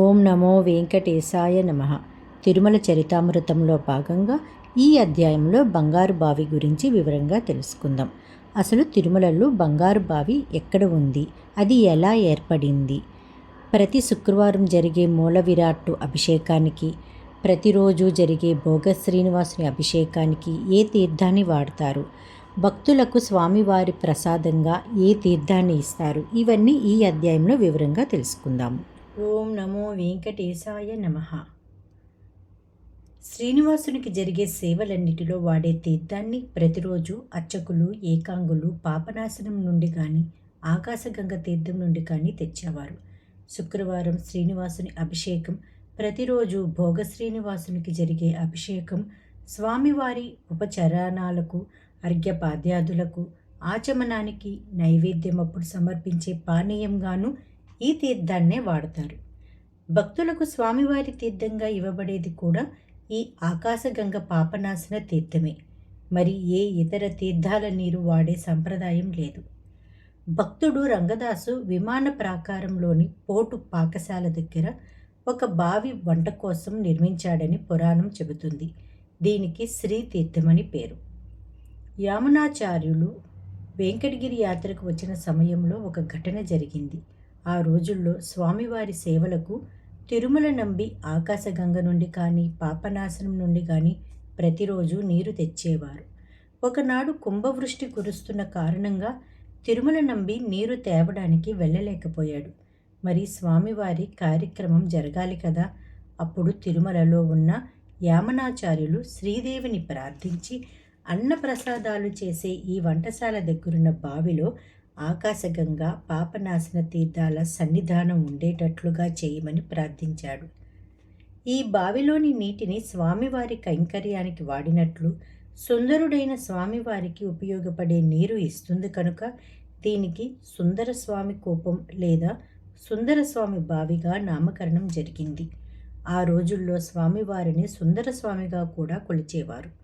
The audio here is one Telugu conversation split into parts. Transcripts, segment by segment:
ఓం నమో వెంకటేశాయ నమ. తిరుమల చరితామృతంలో భాగంగా ఈ అధ్యాయంలో బంగారు బావి గురించి వివరంగా తెలుసుకుందాం. అసలు తిరుమలలో బంగారు బావి ఎక్కడ ఉంది? అది ఎలా ఏర్పడింది? ప్రతి శుక్రవారం జరిగే మూల విరాట్టు అభిషేకానికి ప్రతిరోజు జరిగే భోగ శ్రీనివాసుని అభిషేకానికి ఏ తీర్థాన్ని వాడతారు? భక్తులకు స్వామివారి ప్రసాదంగా ఏ తీర్థాన్ని ఇస్తారు? ఇవన్నీ ఈ అధ్యాయంలో వివరంగా తెలుసుకుందాము. ఓం నమో వెంకటేశాయ నమ. శ్రీనివాసునికి జరిగే సేవలన్నిటిలో వాడే తీర్థాన్ని ప్రతిరోజు అర్చకులు ఏకాంగులు పాపనాశనం నుండి కానీ ఆకాశగంగ తీర్థం నుండి కానీ తెచ్చేవారు. శుక్రవారం శ్రీనివాసుని అభిషేకం ప్రతిరోజు భోగ శ్రీనివాసునికి జరిగే అభిషేకం స్వామివారి ఉపచరణాలకు అర్ఘ్యపాద్యాదులకు ఆచమనానికి నైవేద్యం అప్పుడు సమర్పించే పానీయంగాను ఈ తీర్థాన్నే వాడతారు. భక్తులకు స్వామివారి తీర్థంగా ఇవ్వబడేది కూడా ఈ ఆకాశగంగ పాపనాశన తీర్థమే. మరి ఏ ఇతర తీర్థాల నీరు వాడే సంప్రదాయం లేదు. భక్తుడు రంగదాసు విమాన ప్రాకారంలోని పోటు పాకశాల దగ్గర ఒక బావి వంట కోసం నిర్మించాడని పురాణం చెబుతుంది. దీనికి శ్రీ తీర్థమని పేరు. యామునాచార్యులు వెంకటగిరి యాత్రకు వచ్చిన సమయంలో ఒక ఘటన జరిగింది. ఆ రోజుల్లో స్వామివారి సేవలకు తిరుమల నంబి ఆకాశగంగ నుండి కానీ పాపనాశనం నుండి కానీ ప్రతిరోజు నీరు తెచ్చేవారు. ఒకనాడు కుంభవృష్టి కురుస్తున్న కారణంగా తిరుమల నంబి నీరు తేవడానికి వెళ్ళలేకపోయాడు. మరి స్వామివారి కార్యక్రమం జరగాలి కదా? అప్పుడు తిరుమలలో ఉన్న యామనాచార్యులు శ్రీదేవిని ప్రార్థించి అన్నప్రసాదాలు చేసే ఈ వంటశాల దగ్గరున్న బావిలో ఆకాశగంగా పాపనాశన తీర్థాల సన్నిధానం ఉండేటట్లుగా చేయమని ప్రార్థించాడు. ఈ బావిలోని నీటిని స్వామివారి కైంకర్యానికి వాడినట్లు సుందరుడైన స్వామివారికి ఉపయోగపడే నీరు ఇస్తుంది కనుక దీనికి సుందర స్వామి కోపం లేదా సుందరస్వామి బావిగా నామకరణం జరిగింది. ఆ రోజుల్లో స్వామివారిని సుందరస్వామిగా కూడా కొలిచేవారు.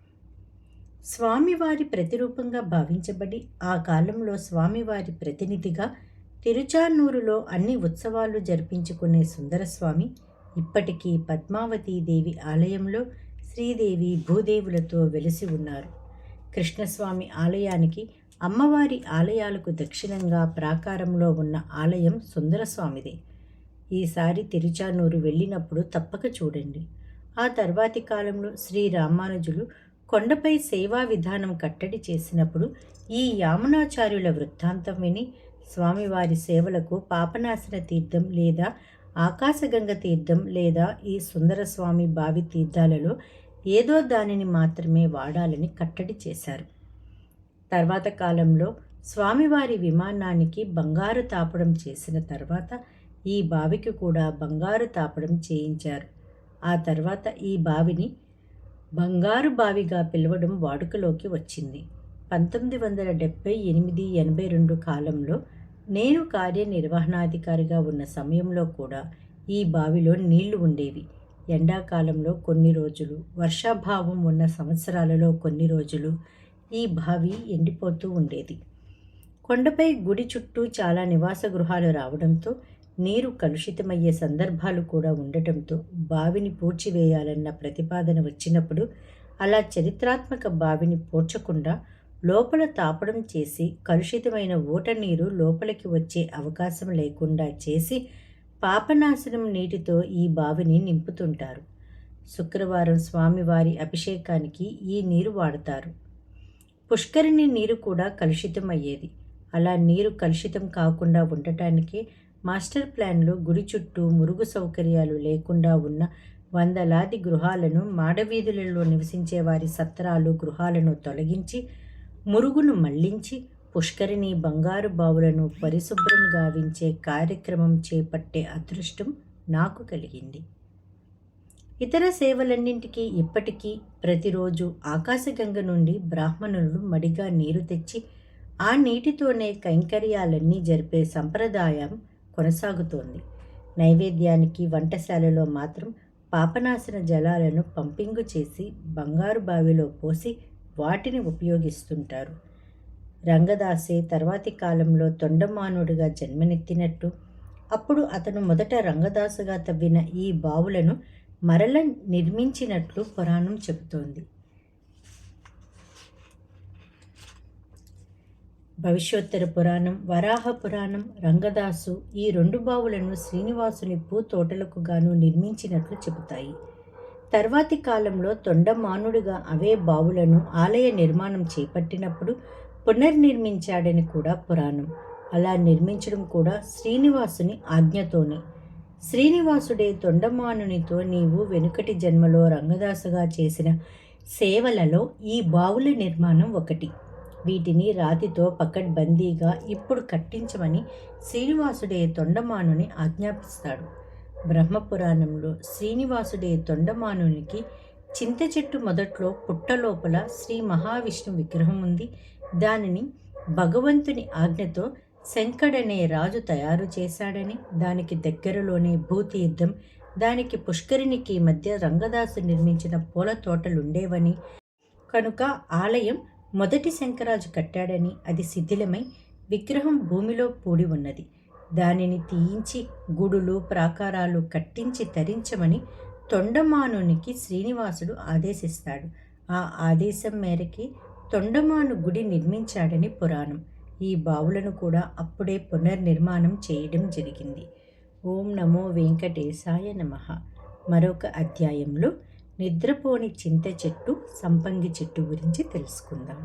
స్వామివారి ప్రతిరూపంగా భావించబడి ఆ కాలంలో స్వామివారి ప్రతినిధిగా తిరుచానూరులో అన్ని ఉత్సవాలు జరిపించుకునే సుందరస్వామి ఇప్పటికీ పద్మావతీదేవి ఆలయంలో శ్రీదేవి భూదేవులతో వెలిసి ఉన్నారు. కృష్ణస్వామి ఆలయానికి అమ్మవారి ఆలయాలకు దక్షిణంగా ప్రాకారంలో ఉన్న ఆలయం సుందరస్వామిదే. ఈసారి తిరుచానూరు వెళ్ళినప్పుడు తప్పక చూడండి. ఆ తర్వాతి కాలంలో శ్రీ రామానుజులు కొండపై సేవా విధానం కట్టడి చేసినప్పుడు ఈ యామునాచార్యుల వృత్తాంతం విని స్వామివారి సేవలకు పాపనాశన తీర్థం లేదా ఆకాశగంగ తీర్థం లేదా ఈ సుందరస్వామి బావి తీర్థాలలో ఏదో దానిని మాత్రమే వాడాలని కట్టడి చేశారు. తర్వాత కాలంలో స్వామివారి విమానానికి బంగారు తాపడం చేసిన తర్వాత ఈ బావికి కూడా బంగారు తాపడం చేయించారు. ఆ తర్వాత ఈ బావిని బంగారు బావిగా పిలవడం వాడుకలోకి వచ్చింది. పంతొమ్మిది వందల డెబ్బై ఎనిమిది ఎనభై రెండు కాలంలో నేను కార్యనిర్వహణాధికారిగా ఉన్న సమయంలో కూడా ఈ బావిలో నీళ్ళు ఉండేవి. ఎండాకాలంలో కొన్ని రోజులు వర్షాభావం ఉన్న సంవత్సరాలలో కొన్ని రోజులు ఈ బావి ఎండిపోతూ ఉండేది. కొండపై గుడి చుట్టూ చాలా నివాస గృహాలు రావడంతో నీరు కలుషితమయ్యే సందర్భాలు కూడా ఉండటంతో బావిని పూడ్చివేయాలన్న ప్రతిపాదన వచ్చినప్పుడు అలా చరిత్రాత్మక బావిని పూడ్చకుండా లోపల తాపడం చేసి కలుషితమైన ఊట నీరు లోపలికి వచ్చే అవకాశం లేకుండా చేసి పాపనాశనం నీటితో ఈ బావిని నింపుతుంటారు. శుక్రవారం స్వామివారి అభిషేకానికి ఈ నీరు వాడతారు. పుష్కరిణి నీరు కూడా కలుషితం అయ్యేది అలా నీరు కలుషితం కాకుండా ఉండటానికి మాస్టర్ ప్లాన్లో గుడి చుట్టూ మురుగు సౌకర్యాలు లేకుండా ఉన్న వందలాది గృహాలను మాడవీధులలో నివసించే వారి సత్రాలు గృహాలను తొలగించి మురుగును మళ్ళించి పుష్కరిణి బంగారు బావులను పరిశుభ్రం గావించే కార్యక్రమం చేపట్టే అదృష్టం నాకు కలిగింది. ఇతర సేవలన్నింటికీ ఇప్పటికీ ప్రతిరోజు ఆకాశగంగ నుండి బ్రాహ్మణులు మడిగా నీరు తెచ్చి ఆ నీటితోనే కైంకర్యాలన్నీ జరిపే సంప్రదాయం కొనసాగుతోంది. నైవేద్యానికి వంటశాలలో మాత్రం పాపనాశన జలాలను పంపింగు చేసి బంగారు బావిలో పోసి వాటిని ఉపయోగిస్తుంటారు. రంగదాసే తర్వాతి కాలంలో తొండమానుడిగా జన్మనెత్తినట్టు అప్పుడు అతను మొదట రంగదాసుగా తవ్విన ఈ బావులను మరల నిర్మించినట్లు పురాణం చెబుతోంది. భవిష్యోత్తర పురాణం వరాహ పురాణం రంగదాసు ఈ రెండు బావులను శ్రీనివాసుని పూతోటలకు గాను నిర్మించినట్లు చెబుతాయి. తర్వాతి కాలంలో తొండమానుడిగా అవే బావులను ఆలయ నిర్మాణం చేపట్టినప్పుడు పునర్నిర్మించాడని కూడా పురాణం. అలా నిర్మించడం కూడా శ్రీనివాసుని ఆజ్ఞతోనే. శ్రీనివాసుడే తొండమానునితో నీవు వెనుకటి జన్మలో రంగదాసుగా చేసిన సేవలలో ఈ బావుల నిర్మాణం ఒకటి. వీటిని రాతితో పకడ్బందీగా ఇప్పుడు కట్టించమని శ్రీనివాసుడే తొండమానుని ఆజ్ఞాపిస్తాడు. బ్రహ్మపురాణంలో శ్రీనివాసుడే తొండమానునికి చింత చెట్టు మొదట్లో పుట్టలోపల శ్రీ మహావిష్ణు విగ్రహం ఉంది. దానిని భగవంతుని ఆజ్ఞతో శంకడనే రాజు తయారు చేశాడని దానికి దగ్గరలోనే భూతీర్థం దానికి పుష్కరిణికి మధ్య రంగదాసు నిర్మించిన పూల తోటలుండేవని కనుక ఆలయం మొదటి శంకరాజు కట్టాడని అది శిథిలమై విగ్రహం భూమిలో పూడి ఉన్నది. దానిని తీయించి గుడులు ప్రాకారాలు కట్టించి తరించమని తొండమానునికి శ్రీనివాసుడు ఆదేశిస్తాడు. ఆ ఆదేశం మేరకి తొండమాను గుడి నిర్మించాడని పురాణం. ఈ బావులను కూడా అప్పుడే పునర్నిర్మాణం చేయడం జరిగింది. ఓం నమో వెంకటేశాయ నమ. మరొక అధ్యాయంలో నిద్రపోని చింత చెట్టు సంపంగి చెట్టు గురించి తెలుసుకుందాం.